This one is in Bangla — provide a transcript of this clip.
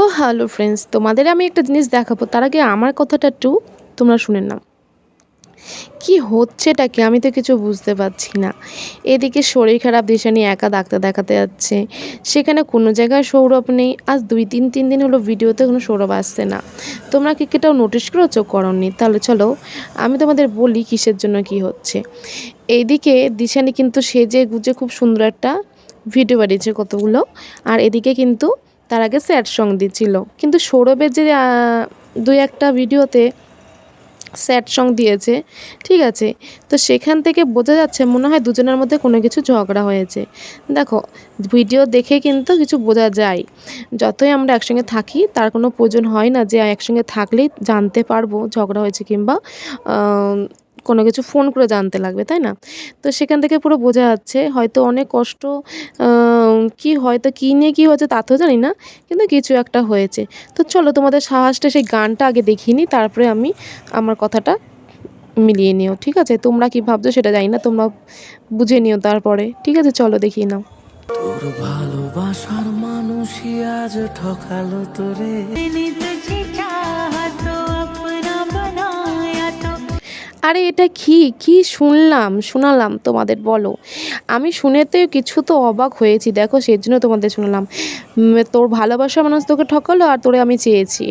সো হ্যালো ফ্রেন্ডস তোমাদের আমি একটা জিনিস দেখাবো। তার আগে আমার কথাটা একটু তোমরা শুনে নাও। কি হচ্ছেটা কি? আমি তো কিছু বুঝতে পারছি না। এদিকে শরীর খারাপ, দিশা নিয়ে একা ডাক্তার দেখাতে যাচ্ছে। সেখানে কোনো জায়গায় সৌরভ নেই। আজ দুই তিন তিন দিন হলো ভিডিওতে কোনো সৌরভ আসছে না। তোমরা কি কেটাও নোটিশ করেছ? করনি। তাহলে চলো, আমি তোমাদের বলি কিসের জন্য কি হচ্ছে। এইদিকে দিশানি কিন্তু সেজে গুজে খুব সুন্দর একটা ভিডিও বানিয়েছে কতগুলো। আর এদিকে কিন্তু তার আগে স্যাড সং দিচ্ছিল কিন্তু সৌরভের যে দুই একটা ভিডিওতে স্যাড সং দিয়েছে, ঠিক আছে? তো সেখান থেকে বোঝা যাচ্ছে মনে হয় দুজনের মধ্যে কোনো কিছু ঝগড়া হয়েছে। দেখো, ভিডিও দেখে কিন্তু কিছু বোঝা যায়। যতই আমরা একসঙ্গে থাকি, তার কোনো প্রয়োজন হয় না যে একসঙ্গে থাকলেই জানতে পারব ঝগড়া হয়েছে কিংবা কোনো কিছু ফোন করে জানতে লাগবে, তাই না? তো সেখান থেকে পুরো বোঝা যাচ্ছে, হয়তো অনেক কষ্ট কি হয়তো কী নিয়ে কী হয়েছে তা তো জানি না কিন্তু কিছু একটা হয়েছে। তো চলো তোমাদের সাহসটা সেই গানটা আগে দেখিয়ে নিই তারপরে আমি আমার কথাটা মিলিয়ে নিও ঠিক আছে? তোমরা কি ভাবছ সেটা জানি না তোমরা বুঝে নিও তারপরে ঠিক আছে? চলো দেখিয়ে নাও। তোর ভালোবাসার মানুষই আজ ঠকালো তোরে। আরে এটা কি? কি শুনলাম? শোনালাম তোমাদের, বলো। আমি শুনেতে কিছু তো অবাক হয়েছি। দেখো, সেই জন্য তোমাদের শুনলাম। তোর ভালোবাসা মানুষ তোকে ঠকালো আর তোরে আমি চেয়েছি।